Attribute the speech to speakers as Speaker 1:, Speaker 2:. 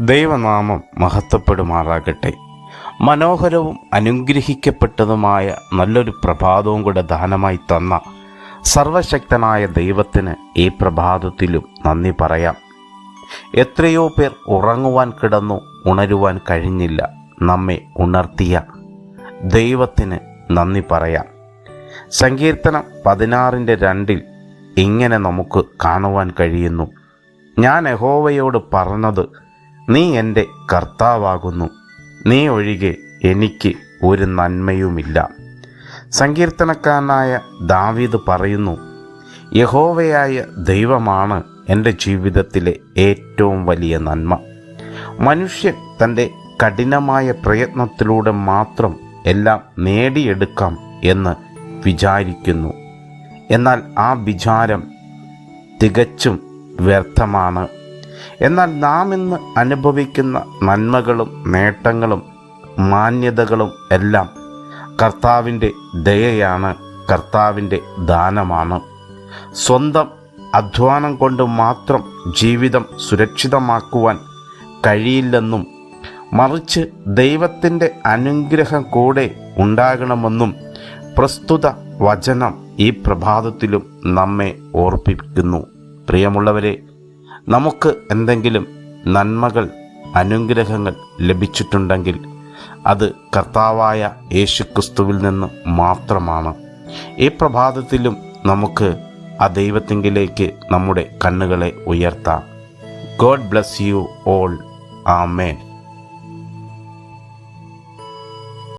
Speaker 1: ദൈവനാമം മഹത്വപ്പെടുമാറാകട്ടെ. മനോഹരവും അനുഗ്രഹിക്കപ്പെട്ടതുമായ നല്ലൊരു പ്രഭാതവും കൂടെ ദാനമായി തന്ന സർവശക്തനായ ദൈവത്തിന് ഈ പ്രഭാതത്തിലും നന്ദി പറയാം. എത്രയോ പേർ ഉറങ്ങുവാൻ കിടന്നു ഉണരുവാൻ കഴിഞ്ഞില്ല. നമ്മെ ഉണർത്തിയ ദൈവത്തിന് നന്ദി പറയാം. സങ്കീർത്തനം പതിനാറിന്റെ രണ്ടിൽ ഇങ്ങനെ നമുക്ക് കാണുവാൻ കഴിയുന്നു. ഞാൻ യഹോവയോട് പറഞ്ഞത് നീ എന്റെ കർത്താവാകുന്നു. നീ ഒഴികെ എനിക്ക് ഒരു നന്മയുമില്ല. സങ്കീർത്തനക്കാരനായ ദാവീദ് പറയുന്നു യഹോവയായ ദൈവമാണ് എന്റെ ജീവിതത്തിലെ ഏറ്റവും വലിയ നന്മ. മനുഷ്യൻ തന്റെ കഠിനമായ പ്രയത്നത്തിലൂടെ മാത്രം എല്ലാം നേടിയെടുക്കാം എന്ന് വിചാരിക്കുന്നു. എന്നാൽ ആ വിചാരം തികച്ചും വ്യർത്ഥമാണ്. എന്നാൽ നാം ഇന്ന് അനുഭവിക്കുന്ന നന്മകളും നേട്ടങ്ങളും മാന്യതകളും എല്ലാം കർത്താവിന്റെ ദയയാണ് കർത്താവിന്റെ ദാനമാണ്. സ്വന്തം അധ്വാനം കൊണ്ട് മാത്രം ജീവിതം സുരക്ഷിതമാക്കുവാൻ കഴിയില്ലെന്നും മറിച്ച് ദൈവത്തിന്റെ അനുഗ്രഹം കൂടെ ഉണ്ടാകണമെന്നും പ്രസ്തുത വചനം ഈ പ്രഭാതത്തിലും നമ്മെ ഓർപ്പിക്കുന്നു. പ്രിയമുള്ളവരെ നമുക്ക് എന്തെങ്കിലും നന്മകൾ അനുഗ്രഹങ്ങൾ ലഭിച്ചിട്ടുണ്ടെങ്കിൽ അത് കർത്താവായ യേശുക്രിസ്തുവിൽ നിന്ന് മാത്രമാണ്. ഈ പ്രഭാതത്തിലും നമുക്ക് ആ ദൈവത്തിങ്കിലേക്ക് നമ്മുടെ കണ്ണുകളെ ഉയർത്താം. God bless you all amen